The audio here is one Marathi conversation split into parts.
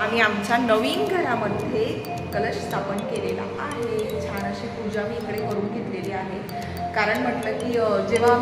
आम्ही आमच्या नवीन घरामध्ये कलश स्थापन केलेला आहे. छान अशी पूजा मी इकडे करून घेतलेली आहे. कारण म्हटलं की जेव्हा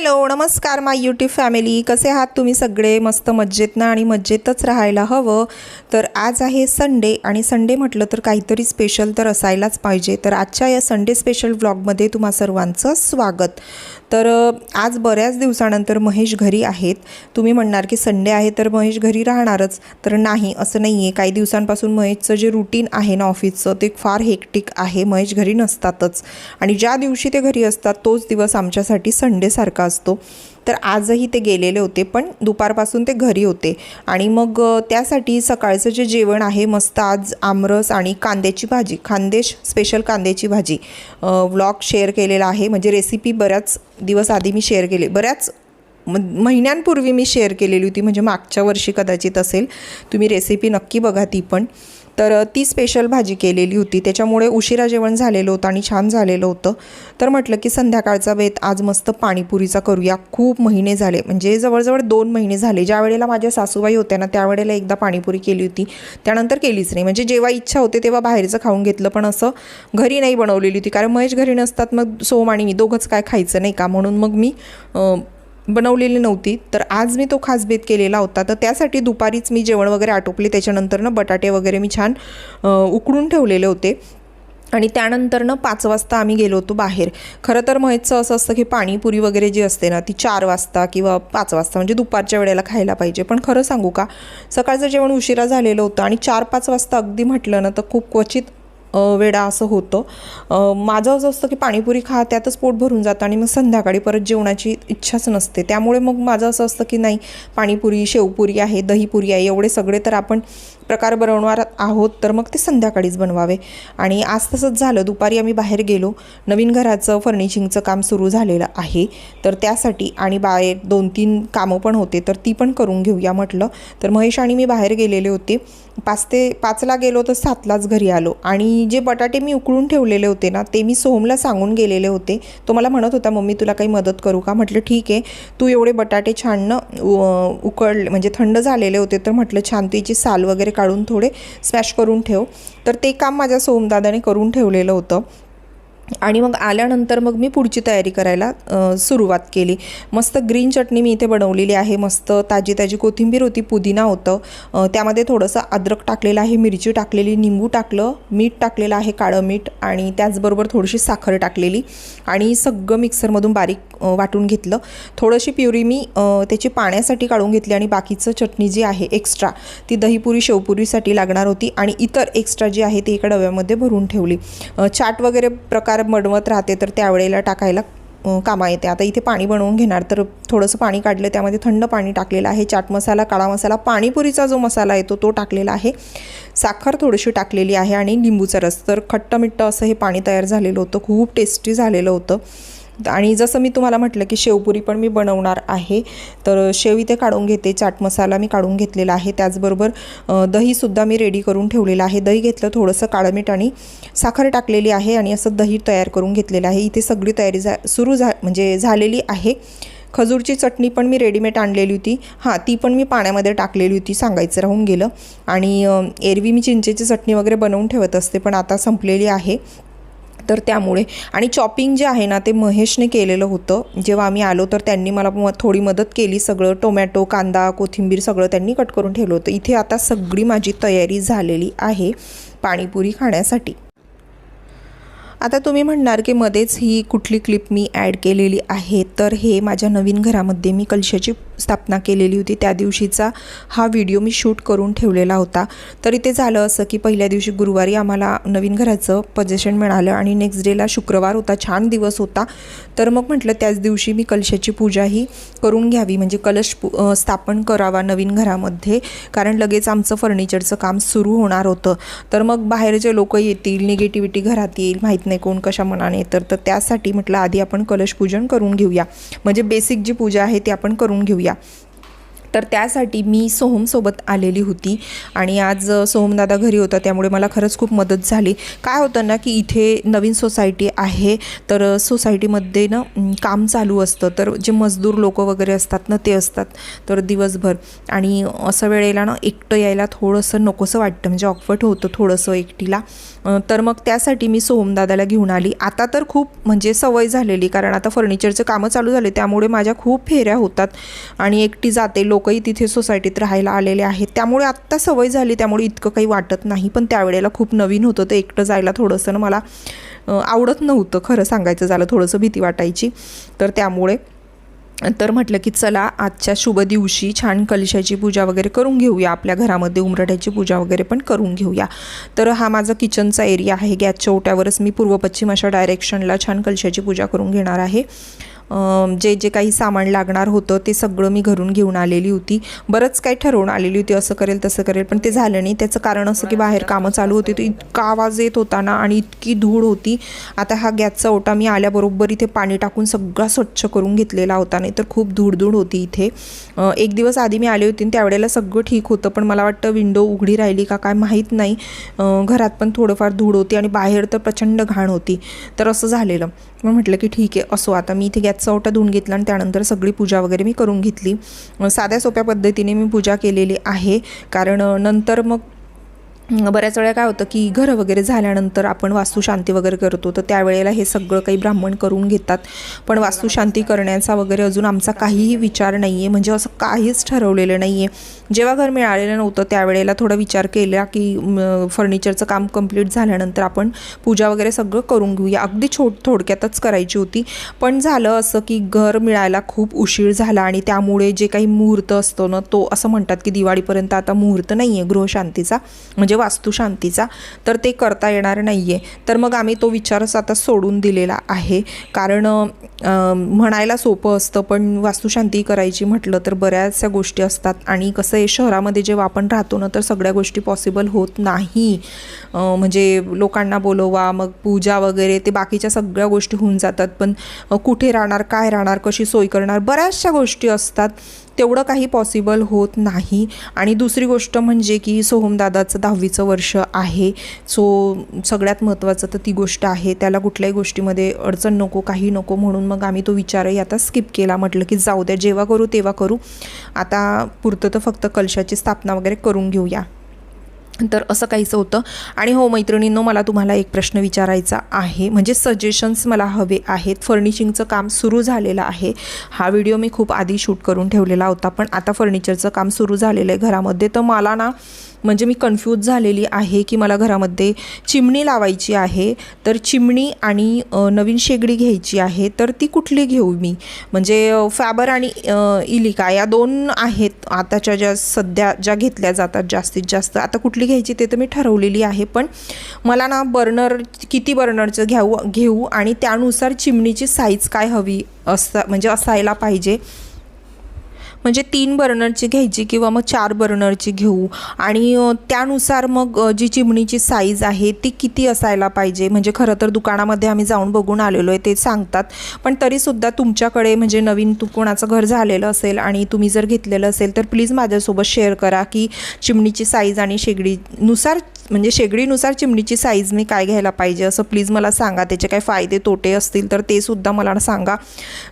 हॅलो नमस्कार माय यूट्यूब फॅमिली. कसे आहात तुम्ही सगळे? मस्त मज्जेत ना आणि मज्जेतच राहायला हवं. तर आज आहे संडे आणि संडे म्हटलं तर काहीतरी स्पेशल तर असायलाच पाहिजे. तर आजच्या या संडे स्पेशल व्लॉगमध्ये तुम्हा सर्वांचं स्वागत. तर आज बऱ्याच दिवसानंतर महेश घरी आहेत. तुम्ही म्हणणार की संडे आहे तर महेश घरी राहणारच. तर नाही असं नाही आहे काही दिवसांपासून महेशचं जे रुटीन आहे ना ऑफिसचं ते फार हेक्टिक आहे. महेश घरी नसतातच. आणि ज्या दिवशी ते घरी असतात तोच दिवस आमच्यासाठी संडेसारखा असतो. तर आजही ते गेलेले होते पण दुपारपासून ते घरी होते. आणि मग त्यासाठी सकाळचं जे जेवण आहे मस्त आज आमरस आणि कांद्याची भाजी खानदेश स्पेशल कांद्याची भाजी व्लॉग शेअर केलेला आहे. म्हणजे रेसिपी बऱ्याच दिवस आधी मी शेअर केली बऱ्याच म महिन्यांपूर्वी मी शेअर केलेली होती. म्हणजे मागच्या वर्षी कदाचित असेल. तुम्ही रेसिपी नक्की बघा ती पण. तर ती स्पेशल भाजी केलेली होती. त्याच्यामुळे उशिरा जेवण झालेलं होतं आणि छान झालेलं होतं. तर म्हटलं की संध्याकाळचा बेत आज मस्त पाणीपुरीचा करूया. खूप महिने झाले. म्हणजे जवळजवळ दोन महिने झाले. ज्या वेळेला माझ्या सासूबाई होत्या ना त्यावेळेला एकदा पाणीपुरी केली होती. त्यानंतर केलीच नाही. म्हणजे जेव्हा इच्छा होते तेव्हा बाहेरचं खाऊन घेतलं. पण असं घरी नाही बनवलेली होती. कारण महेश घरी नसतात मग सोम आणि मी दोघंच काय खायचं नाही का? म्हणून मग मी बनवलेली नव्हती. तर आज मी तो खास केलेला होता. तर त्यासाठी दुपारीच मी जेवण वगैरे आटोपले. त्याच्यानंतरनं बटाटे वगैरे मी छान उकडून ठेवलेले होते. आणि त्यानंतरनं पाच वाजता आम्ही गेलो होतो बाहेर. खरं तर महेशचं असं असतं की पाणीपुरी वगैरे जी असते ना ती चार वाजता किंवा पाच वाजता म्हणजे दुपारच्या वेळेला खायला पाहिजे. पण खरं सांगू का? सकाळचं जेवण उशिरा झालेलं होतं आणि चार पाच वाजता अगदी म्हटलं ना तर खूप क्वचित वेळा असं होतं. माझं असं असतं की पाणीपुरी खा त्यातच पोट भरून जातं आणि मग संध्याकाळी परत जेवणाची इच्छाच नसते. त्यामुळे मग माझं असं असतं की नाही पाणीपुरी शेवपुरी आहे दहीपुरी आहे एवढे सगळे तर आपण प्रकार बनवणार आहोत तर मग ते संध्याकाळीच बनवावे. आणि आज तसंच झालं. दुपारी आम्ही बाहेर गेलो. नवीन घराचं फर्निशिंगचं काम सुरू झालेलं आहे. तर त्यासाठी आणि बाहेर दोन तीन कामं पण होते तर ती पण करून घेऊया म्हटलं. तर महेश आणि मी बाहेर गेलेले होते. पाच ते पाचला गेलो तर सातलाच घरी आलो. आणि जे बटाटे मी उकळून ठेवलेले होते ना ते मी सोहमला सांगून गेलेले होते. तो मला म्हणत होता मम्मी तुला काही मदत करू का? म्हटलं ठीक आहे. तू एवढे बटाटे छान उ- उकळले म्हणजे थंड झालेले होते तर म्हटलं छान त्याची साल वगैरे काढून थोडे स्मॅश करून ठेव. तर ते काम माझ्या सोमदादाने करून ठेवलेलं होतं. आणि मग आल्यानंतर मग मी पुढची तयारी करायला सुरुवात केली. मस्त ग्रीन चटणी मी इथे बनवलेली आहे. मस्त ताजी ताजी कोथिंबीर होती पुदिना होतं. त्यामध्ये थोडंसं अद्रक टाकलेलं आहे मिरची टाकलेली निंबू टाकलं मीठ टाकलेलं आहे काळं मीठ आणि त्याचबरोबर थोडीशी साखर टाकलेली आणि सगळं मिक्सरमधून बारीक वाटून घेतलं. थोडीशी प्युरी मी त्याची पाण्यासाठी काढून घेतली आणि बाकीचं चटणी जी आहे एक्स्ट्रा ती दहीपुरी शेवपुरीसाठी लागणार होती आणि इतर एक्स्ट्रा जी आहे ती एका डब्यामध्ये भरून ठेवली. चाट वगैरे प्रकार बनवत राहते तर त्यावेळेला टाकायला कामा येते. आता इथे पाणी बनवून घेणार तर थोडंसं पाणी काढलं त्यामध्ये थंड पाणी टाकलेलं आहे. चाट मसाला काळा मसाला पाणीपुरीचा जो मसाला येतो तो टाकलेला आहे. साखर थोडीशी टाकलेली आहे आणि लिंबूचा रस. तर खट्ट मिट्ट असं हे पाणी तयार झालेलं होतं खूप टेस्टी झालेलं होतं. आणि जसं मी तुम्हाला म्हटलं की शेवपुरी पण मी बनवणार आहे तर शेव इथे काढून घेते चाट मसाला मी काढून घेतलेला आहे. त्याचबरोबर दहीसुद्धा मी रेडी करून ठेवलेलं आहे. दही घेतलं थोडंसं काळं मीठ आणि साखर टाकलेली आहे आणि असं दही तयार करून घेतलेलं आहे. इथे सगळी तयारी झा सुरू झा म्हणजे झालेली आहे. खजूरची चटणी पण मी रेडीमेड आणलेली होती. हां ती पण मी पाण्यामध्ये टाकलेली होती सांगायचं राहून गेलं. आणि एरवी मी चिंचेची चटणी वगैरे बनवून ठेवत असते पण आता संपलेली आहे. तर त्यामुळे. आणि चॉपिंग जे आहे ना ते महेशने केलेलं होतं. जेव्हा आम्ही आलो तर त्यांनी मला थोडी मदत केली. सगळं टोमॅटो कांदा कोथिंबीर सगळं त्यांनी कट करून ठेवलं होतं. इथे आता सगळी माझी तयारी झालेली आहे पाणीपुरी खाण्यासाठी. आता तुम्ही म्हणणार की मध्येच ही कुठली क्लिप मी ॲड केलेली आहे. तर हे माझ्या नवीन घरामध्ये मी कलशाची स्थापना केलेली होती. त्या दिवशीचा हा व्हिडिओ मी शूट करून ठेवलेला होता. तरी ते झालं असं की पहिल्या दिवशी गुरुवारी आम्हाला नवीन घराचं पजेशन मिळालं आणि नेक्स्ट डेला शुक्रवार होता छान दिवस होता. तर मग म्हटलं त्याच दिवशी मी कलशाची पूजाही करून घ्यावी. म्हणजे कलश पू स्थापन करावा नवीन घरामध्ये. कारण लगेच आमचं फर्निचरचं काम सुरू होणार होतं. तर मग बाहेरचे लोक येतील निगेटिव्हिटी घरात येईल माहीत नाही कोण कशा मनाने तर तर त्यासाठी म्हटलं आधी आपण कलशपूजन करून घेऊया. म्हणजे बेसिक जी पूजा आहे ती आपण करून घेऊया. तर त्यासाठी मी सोहमसोबत आलेली होती. आणि आज सोहमदादा घरी होता त्यामुळे मला खरंच खूप मदत झाली. काय होतं ना की इथे नवीन सोसायटी आहे तर सोसायटीमध्ये ना काम चालू असतं. तर जे मजदूर लोक वगैरे असतात ना ते असतात. तर दिवसभर. आणि असं वेळेला ना एकटं यायला थोडंसं नकोसं वाटतं. म्हणजे ऑकवट होतं थोडंसं एकटीला. तर मग त्यासाठी मी सोहमदादाला घेऊन आली. आता तर खूप म्हणजे सवय झालेली. कारण आता फर्निचरचं कामं चालू झाले. त्यामुळे माझ्या खूप फेऱ्या होतात. आणि एकटी जाते लोक लोकही तिथे सोसायटीत राहायला आलेले आहेत. त्यामुळे आत्ता सवय झाली त्यामुळे इतकं काही वाटत नाही. पण त्यावेळेला खूप नवीन होतं ते एकटं जायला थोडंसं मला आवडत नव्हतं. खरं सांगायचं झालं थोडंसं भीती वाटायची. तर त्यामुळे तर म्हटलं की चला आजच्या शुभ दिवशी छान कलशाची पूजा वगैरे करून घेऊया. आपल्या घरामध्ये उमरठ्याची पूजा वगैरे पण करून घेऊया. तर हा माझा किचनचा एरिया आहे. गॅसच्या ओट्यावरच मी पूर्व पश्चिम अशा डायरेक्शनला छान कलशाची पूजा करून घेणार आहे. जे जे काही सामान लागणार होतं ते सगळं मी घरून घेऊन आलेली होती. बरंच काही ठरवून आलेली होती असं करेल तसं करेल पण ते झालं नाही. त्याचं कारण असं की बाहेर कामं चालू होती. तर इतका आवाज येत होता ना आणि इतकी धूळ होती. आता हा गॅसचा ओटा मी आल्याबरोबर इथे पाणी टाकून सगळा स्वच्छ करून घेतलेला होता. नाही तर खूप धूळ धूळ होती इथे. एक दिवस आधी मी आले होते आणि त्यावेळेला सगळं ठीक होतं पण मला वाटतं विंडो उघडी राहिली का काय माहीत नाही. घरात पण थोडंफार धूळ होती आणि बाहेर तर प्रचंड घाण होती. तर असं झालेलं. मग म्हटलं की ठीक आहे असो आता मी इथे गॅस चवटा ओटा धुवून घेतला आणि त्यानंतर सगळी पूजा वगैरे मी करून घेतली. साध्या सोप्या पद्धतीने मी पूजा केलेली आहे. कारण नंतर मग बऱ्याच वेळा काय होतं की घरं वगैरे झाल्यानंतर आपण वास्तुशांती वगैरे करतो तर त्यावेळेला हे सगळं काही ब्राह्मण करून घेतात. पण वास्तुशांती करण्याचा वगैरे अजून आमचा काहीही विचार नाही आहे म्हणजे असं काहीच ठरवलेलं नाही आहे जेव्हा घर मिळालेलं नव्हतं त्यावेळेला थोडा विचार केला की फर्निचरचं काम कंप्लीट झाल्यानंतर आपण पूजा वगैरे सगळं करून घेऊया. अगदी छोट थोडक्यातच करायची होती. पण झालं असं की घर मिळायला खूप उशीर झाला आणि त्यामुळे जे काही मुहूर्त असतो ना तो असं म्हणतात की दिवाळीपर्यंत आता मुहूर्त नाही आहे गृहशांतीचा. म्हणजे वास्तुशांतीचा तर ते करता येणार नाही आहे तर मग आम्ही तो विचारच आता सोडून दिलेला आहे. कारण म्हणायला सोपं असतं पण वास्तुशांती करायची म्हटलं तर बऱ्याचशा गोष्टी असतात. आणि कसं आहे शहरामध्ये जेव्हा आपण राहतो ना तर सगळ्या गोष्टी पॉसिबल होत नाही. म्हणजे लोकांना बोलवा मग पूजा वगैरे ते बाकीच्या सगळ्या गोष्टी होऊन जातात. पण कुठे राहणार काय राहणार कशी सोय करणार बऱ्याचशा गोष्टी असतात. तेवढं काही पॉसिबल होत नाही. आणि दुसरी गोष्ट म्हणजे की सोहमदादाचं दहावीचं वर्ष आहे. सो सगळ्यात महत्त्वाचं तर ती गोष्ट आहे. त्याला कुठल्याही गोष्टीमध्ये अडचण नको काही नको म्हणून मग आम्ही तो विचारही आता स्किप केला. म्हटलं की जाऊ द्या जेव्हा करू तेव्हा करू. आता पुरतं तर फक्त कलशाची स्थापना वगैरे करून घेऊया. तर असं काहीचं होतं. आणि हो मैत्रिणींनो मला तुम्हाला एक प्रश्न विचारायचा आहे. म्हणजे सजेशन्स मला हवे आहेत. फर्निशिंगचं काम सुरू झालेलं आहे. हा व्हिडिओ मी खूप आधी शूट करून ठेवलेला होता. पण आता फर्निचरचं काम सुरू झालेलं आहे घरामध्ये. तर मला ना म्हणजे मी कन्फ्यूज झालेली आहे की मला घरामध्ये चिमणी लावायची आहे. तर चिमणी आणि नवीन शेगडी घ्यायची आहे. तर ती कुठली घेऊ मी? म्हणजे फॅबर आणि इलिका या दोन आहेत. आताच्या ज्या सध्या ज्या घेतल्या जातात जास्तीत जास्त. आता कुठली घ्यायची ते तर मी ठरवलेली आहे. पण मला ना बर्नर किती बर्नरचं घ्याऊ घेऊ आणि त्यानुसार चिमणीची साईज काय हवी असता म्हणजे असायला पाहिजे. म्हणजे तीन बर्नरची घ्यायची किंवा मग चार बर्नरची घेऊ. आणि त्यानुसार मग जी चिमणीची साईज आहे ती किती असायला पाहिजे? म्हणजे खरं तर दुकानामध्ये आम्ही जाऊन बघून आलेलो आहे ते सांगतात. पण तरीसुद्धा तुमच्याकडे म्हणजे नवीन तू कोणाचं घर झालेलं असेल आणि तुम्ही जर घेतलेलं असेल तर प्लीज माझ्यासोबत शेअर करा की चिमणीची साईज आणि शेगडीनुसार म्हणजे शेगडीनुसार चिमणीची साईज मी काय घ्यायला पाहिजे? असं प्लीज मला सांगा. त्याचे काय फायदे तोटे असतील तर ते सुद्धा मला सांगा.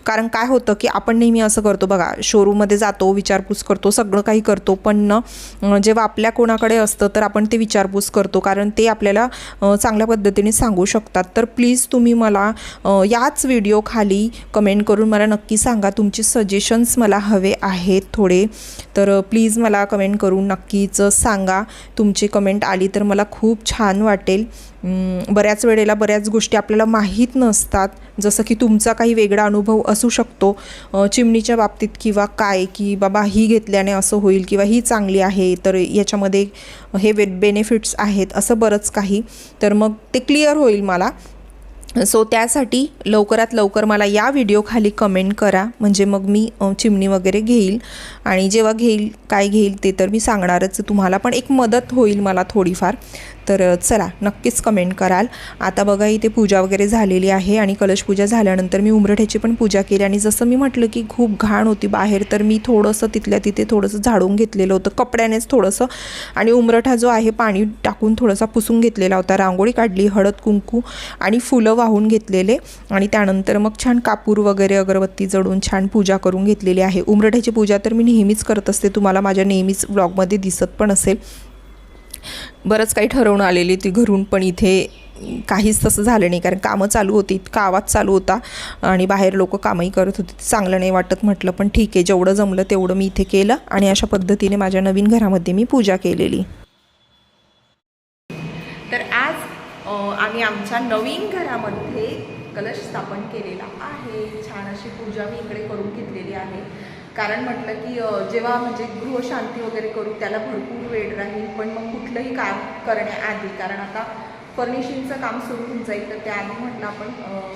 कारण काय होतं की आपण नेहमी असं करतो बघा शोरूममध्ये जातो विचारपूस करतो सगळं काही करतो पण जेव्हा आपल्या कोणाकडे असतं तर आपण ते विचारपूस करतो कारण ते आपल्याला चांगल्या पद्धतीने सांगू शकतात. तर प्लीज तुम्ही मला याच व्हिडिओ खाली कमेंट करून मला नक्की सांगा. तुमचे सजेशन्स मला हवे आहेत थोडे. तर प्लीज मला कमेंट करून नक्कीच सांगा. तुमची कमेंट आली तर मला खूप छान वाटेल. बऱ्याच वेळेला बऱ्याच गोष्टी आपल्याला माहीत नसतात. जसं की तुमचा काही वेगळा अनुभव असू शकतो. चिमणीच्या बाबतीत किंवा काय की बाबा ही घेतल्याने असं होईल किंवा ही चांगली आहे तर याच्यामध्ये हे वे बेनिफिट्स आहेत असं बरंच काही. तर मग ते क्लिअर होईल मला. सो त्यासाठी लवकरात लवकर मला या व्हिडिओ खाली कमेंट करा. म्हणजे मग मी चिमणी वगैरे घेईल. आणि जेव्हा घेईल काय घेईल ते तर मी सांगणारच. तुम्हाला पण एक मदत होईल मला थोडीफार. तर चला नक्कीच कमेंट कराल. आता बघा इथे पूजा वगैरे झालेली आहे आणि कलश पूजा झाल्यानंतर मी उमरठ्याची पण पूजा केली आणि जसं मी म्हटलं की खूप घाण होती बाहेर तर मी थोडंसं तिथल्या तिथे थोडंसं झाडून घेतलेलं होतं कपड्यानेच थोडंसं. आणि उमरठा जो आहे पाणी टाकून थोडासा पुसून घेतलेला होता रांगोळी काढली हळद कुंकू आणि फुलं वाहून घेतलेले. आणि त्यानंतर मग छान कापूर वगैरे अगरबत्ती जडून छान पूजा करून घेतलेली आहे. उमरठ्याची पूजा तर मी नेहमीच करत असते तुम्हाला माझ्या नेहमीच ब्लॉगमध्ये दिसत पण असेल. बरंच काही ठरवून आलेली ती घरून पण इथे काहीच तसं झालं नाही. कारण कामं चालू होती इतका आवाज चालू होता आणि बाहेर लोक कामही करत होते. चांगलं नाही वाटत म्हटलं पण ठीक आहे जेवढं जमलं तेवढं मी इथे केलं आणि अशा पद्धतीने माझ्या नवीन घरामध्ये मी पूजा केलेली. तर आज आम्ही आमच्या नवीन घरामध्ये कलश स्थापन केलेला आहे. छान अशी पूजा मी इकडे करून घेतली कारण म्हटलं की जेव्हा म्हणजे गृहशांती वगैरे करू त्याला भरपूर वेळ राहील पण मग कुठलंही काम करण्याआधी कारण आता फर्निशिंगचं काम सुरू होऊन जाईल तर त्याआधी म्हटलं आपण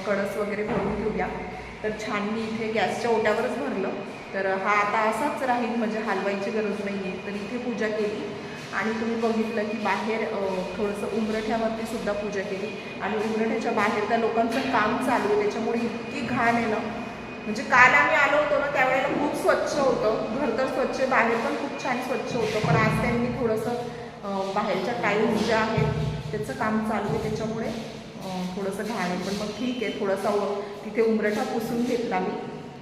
कळस वगैरे भरून घेऊया. तर छान मी इथे गॅसच्या ओट्यावरच भरलं. तर हा आता असाच राहील म्हणजे हलवायची गरज नाही आहे तर इथे पूजा केली आणि तुम्ही बघितलं की बाहेर थोडंसं उमरठ्यावरती सुद्धा पूजा केली. आणि उमरठ्याच्या बाहेर त्या लोकांचं काम चालू आहे त्याच्यामुळे इतकी घाण आहे ना म्हणजे काल आम्ही आलो होतो ना त्यावेळेला खूप स्वच्छ होतं. घर तर स्वच्छ बाहेर पण खूप छान स्वच्छ होतं. पण आज त्यांनी थोडंसं बाहेरच्या टाईम ज्या आहेत त्याचं काम चालू आहे. त्याच्यामुळे थोडंसं घाण आहे. पण मग ठीक आहे. थोडासा तिथे उमरठा पुसून घेतला मी.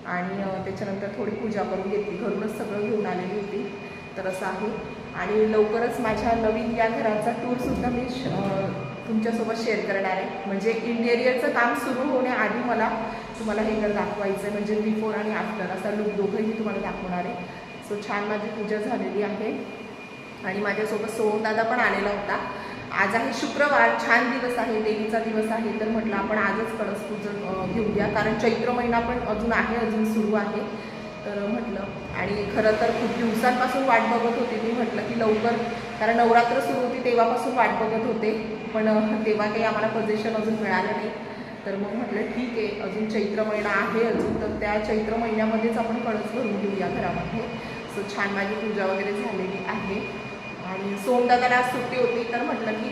आणि त्याच्यानंतर थोडी पूजा करून घेतली. घरूनच सगळं घेऊन आलेली होती. तर असं आहे. आणि लवकरच माझ्या नवीन या घराचा टूरसुद्धा मी श- तुमच्यासोबत शेअर करणार आहे. म्हणजे इंटेरियरचं काम सुरू होण्याआधी मला तुम्हाला हे घर दाखवायचं आहे म्हणजे बिफोर आणि आफ्टर असा लुक दोघंही तुम्हाला दाखवणार आहे. सो छान माझी पूजा झालेली आहे. आणि माझ्यासोबत सोहमदादा पण आलेला होता. आज आहे शुक्रवार छान दिवस आहे देवीचा दिवस आहे. तर म्हटलं आपण आजच कळस पूजन घेऊया. कारण चैत्र महिना पण अजून आहे अजून सुरू आहे. तर म्हटलं आणि खरं तर खूप दिवसांपासून वाट बघत होते मी. म्हटलं की लवकर कारण नवरात्र सुरू होती तेव्हापासून वाट बघत होते. पण तेव्हा काही आम्हाला पोझिशन अजून मिळालं नाही. तर मग म्हटलं ठीक आहे अजून चैत्र महिना आहे अजून तर त्या चैत्र महिन्यामध्येच आपण कळस भरून घेऊया घरामध्ये. सो छान माझी पूजा वगैरे झालेली आहे. आणि सोमदादाला आज सुट्टी होती तर म्हटलं की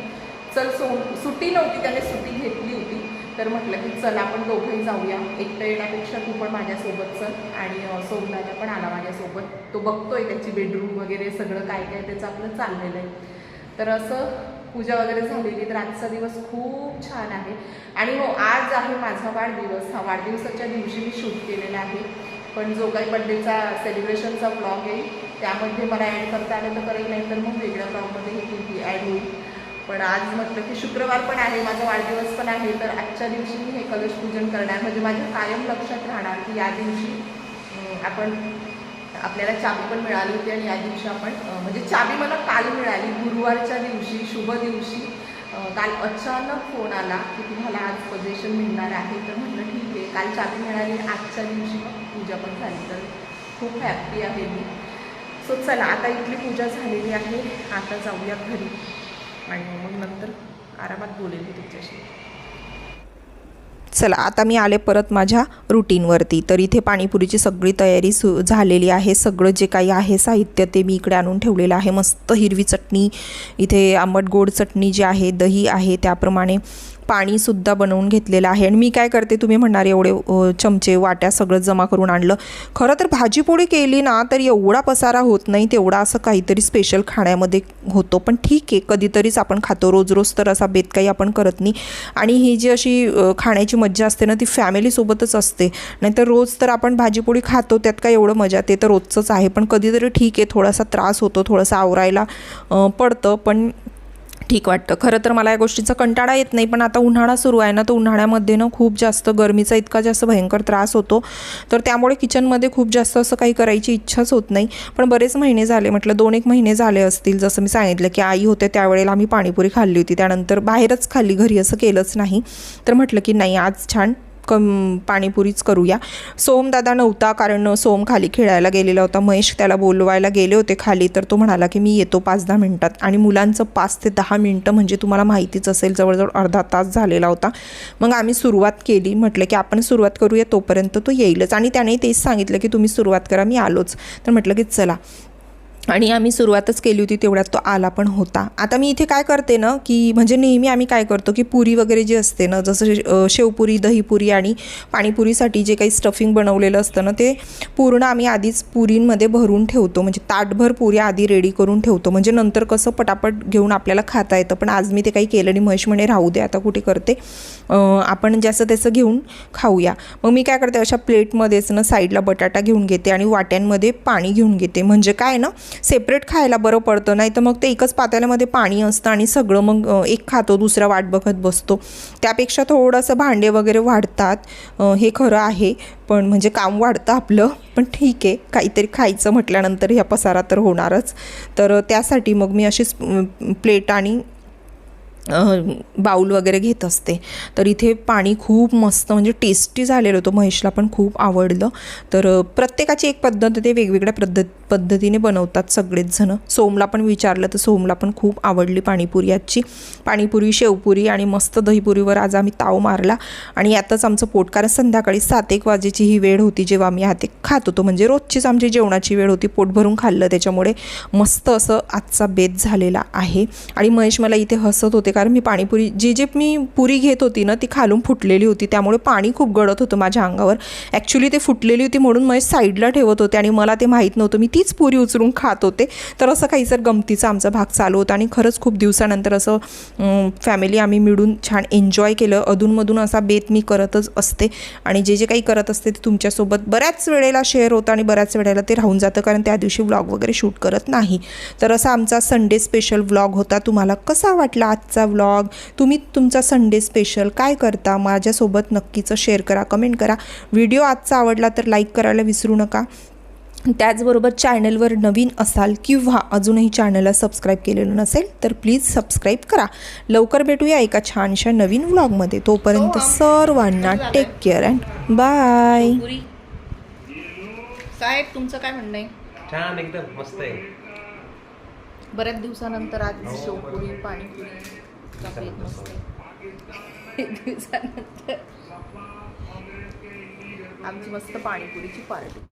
चल सोम सुट्टी नव्हती त्याने सुट्टी घेतली होती. तर म्हटलं की चल आपण दोघंही जाऊया. एकटं येण्यापेक्षा तू पण माझ्यासोबत चल. आणि सोमदादा पण आला माझ्यासोबत. तो बघतोय त्याची बेडरूम वगैरे सगळं काय काय त्याचं आपलं चाललेलं आहे. तर असं पूजा वगैरे झालेली तर आजचा दिवस खूप छान आहे. आणि हो आज आहे माझा वाढदिवस. हा वाढदिवसाच्या दिवशी मी शूट केलेला आहे. पण जो काही बड्डेचा सेलिब्रेशनचा ब्लॉग येईल त्यामध्ये मला ॲड करता आलं तर करेल नाही तर मग वेगळ्या ब्लॉगमध्ये हे किती ॲड होईल. पण आज म्हटलं की शुक्रवार पण आहे माझा वाढदिवस पण आहे तर आजच्या दिवशी मी हे कलश पूजन करणार. म्हणजे माझ्या कायम लक्षात राहणार की या दिवशी आपण आपल्याला चाबी पण मिळाली होती आणि या दिवशी आपण म्हणजे चाबी मला काल मिळाली गुरुवारच्या दिवशी शुभ दिवशी. काल अचानक फोन आला की तुम्हाला आज पोझिशन मिळणार आहे. तर म्हटलं ठीक आहे काल चाबी मिळाली आजच्या दिवशी मग पूजा पण झाली. तर खूप हॅप्पी आहे मी. सो चला आता इथली पूजा झालेली आहे. आता जाऊया घरी. आणि मग नंतर आरामात बोलेल मी तुमच्याशी. चला आता मी आले परत माझ्या रुटीनवरती तर इथे पाणीपुरीची सगळी तयारी सु झालेली आहे. सगळं जे काही आहे साहित्य ते मी इकडे आणून ठेवलेलं आहे. मस्त हिरवी चटणी इथे आंबट गोड चटणी जी आहे दही आहे त्याप्रमाणे पाणीसुद्धा बनवून घेतलेलं आहे. आणि मी काय करते तुम्ही म्हणणार एवढे चमचे वाट्या सगळं जमा करून आणलं. खरं तर भाजीपोळी केली ना तर एवढा पसारा होत नाही तेवढा असं काहीतरी स्पेशल खाण्यामध्ये होतो. पण ठीक आहे कधीतरीच आपण खातो. रोज रोज तर असा बेत काही आपण करत नाही. आणि ही जी अशी खाण्याची मज्जा असते ना ती फॅमिलीसोबतच असते. नाहीतर रोज तर आपण भाजीपोळी खातो त्यात काय एवढं मजा ते तर रोजचंच आहे. पण कधीतरी ठीक आहे थोडासा त्रास होतो थोडासा आवरायला पडतं. पण ठीक वाटतं. खरं तर मला या गोष्टीचा कंटाळा येत नाही पण आता उन्हाळा सुरू आहे ना तर उन्हाळ्यामध्ये ना खूप जास्त गरमीचा इतका जास्त भयंकर त्रास होतो. तर त्यामुळे किचनमध्ये खूप जास्त असं काही करायची इच्छाच होत नाही. पण बरेच महिने झाले म्हटलं दोन एक महिने झाले असतील जसं मी सांगितलं की आई होते त्यावेळेला आम्ही पाणीपुरी खाल्ली होती त्यानंतर बाहेरच खाल्ली घरी असं केलंच नाही. तर म्हटलं की नाही आज छान कम पाणीपुरीच करूया. सोमदादा नव्हता कारण सोम खाली खेळायला गेलेला होता. महेश त्याला बोलवायला गेले होते खाली. तर तो म्हणाला की मी येतो पाच दहा मिनटात. आणि मुलांचं पाच ते दहा मिनटं म्हणजे तुम्हाला माहितीच असेल जवळजवळ अर्धा तास झालेला होता. मग आम्ही सुरुवात केली. म्हटलं की आपण सुरुवात करूया तोपर्यंत तो येईलच. आणि त्याने तेच सांगितलं की तुम्ही सुरुवात करा मी आलोच. तर म्हटलं की चला. आणि आम्ही सुरुवातच केली होती तेवढ्यात तो आला पण होता. आता मी इथे काय करते ना की म्हणजे नेहमी आम्ही काय करतो की पुरी वगैरे जी असते ना जसं शेवपुरी दहीपुरी आणि पाणीपुरीसाठी जे काही स्टफिंग बनवलेलं असतं ना ते पूर्ण आम्ही आधीच पुरींमध्ये भरून ठेवतो. म्हणजे ताटभर पुऱ्या आधी रेडी करून ठेवतो. म्हणजे नंतर कसं पटापट घेऊन आपल्याला खाता येतं. पण आज मी ते काही केलं नाही. महेश म्हणे राहू दे आता कुठे करते? आपण ज्याचं त्याचं घेऊन खाऊया. मग मी काय करते अशा प्लेटमध्येच ना साईडला बटाटा घेऊन घेते आणि वाट्यांमध्ये पाणी घेऊन घेते. म्हणजे काय ना सेपरेट खायला बरं पडतं. नाही तर मग ते एकच पातेल्यामध्ये पाणी असतं आणि सगळं मग एक खातो दुसरा वाट बघत बसतो. त्यापेक्षा थोडंसं भांडे वगैरे वाढतात हे खरं आहे. पण म्हणजे काम वाढतं आपलं पण ठीक आहे. काहीतरी खायचं म्हटल्यानंतर ह्या पसारा तर होणारच. तर त्यासाठी मग मी अशीच प्लेट आणि बाऊल वगैरे घेत असते. तर इथे पाणी खूप मस्त म्हणजे टेस्टी झालेलं होतं. महेशला पण खूप आवडलं. तर प्रत्येकाची एक पद्धत ते वेगवेगळ्या पद्धत पद्धतीने बनवतात सगळेच जणं. सोमला पण विचारलं तर सोमला पण खूप आवडली पाणीपुरी आजची. पाणीपुरी शेवपुरी आणि मस्त दहीपुरीवर आज आम्ही ताव मारला. आणि यातच आमचं पोट कारण संध्याकाळी सात एक वाजेची ही वेळ होती जेव्हा आम्ही हाते खात होतो. म्हणजे रोजचीच आमची जेवणाची वेळ होती पोट भरून खाल्लं. त्याच्यामुळे मस्त असं आजचा बेत झालेला आहे. आणि महेश मला इथे हसत होते कारण मी पाणीपुरी जी जी मी पुरी घेत होती ना ती खालून फुटलेली होती. त्यामुळे पाणी खूप गळत होतं माझ्या अंगावर. ॲक्च्युली ते फुटलेली होती म्हणून महेश साईडला ठेवत होते आणि मला ते माहीत नव्हतं. मी तीच पुरी उचलून खात होते. तर असं काही जर गमतीचा आमचा भाग चालू होता आणि खरंच खूप दिवसानंतर असं फॅमिली आम्ही मिळून छान एन्जॉय केलं. अधूनमधून असा बेत मी करतच असते. आणि जे जे काही करत असते ते तुमच्यासोबत बऱ्याच वेळेला शेअर होतं आणि बऱ्याच वेळेला ते राहून जातं कारण त्या दिवशी व्लॉग वगैरे शूट करत नाही. तर असा आमचा संडे स्पेशल व्लॉग होता. तुम्हाला कसा वाटला आजचा व्लॉग तुम्ही तुमचा संडे स्पेशल काय करता? माझ्यासोबत नक्कीच शेअर करा कमेंट करा. व्हिडिओ आजचा आवडला तर लाईक करायला विसरू नका. त्याचबरोबर चॅनलवर नवीन असाल किंवा अजूनही चॅनलला सबस्क्राईब केलेलं नसेल तर प्लीज सबस्क्राईब करा. लवकर भेटूया एका छानशा नवीन व्लॉगमध्ये. तोपर्यंत सर्वांना टेक केअर अँड बाय साहेब तुमचं काय म्हणणं आहे? छान एकदम मस्त आहे. बऱ्याच दिवसानंतर आज शेवपुरी पाणीपुरी चॉकलेट मस्त आहे. दिवसानंतर. आमची मस्त पाणीपुरीची पार्टी.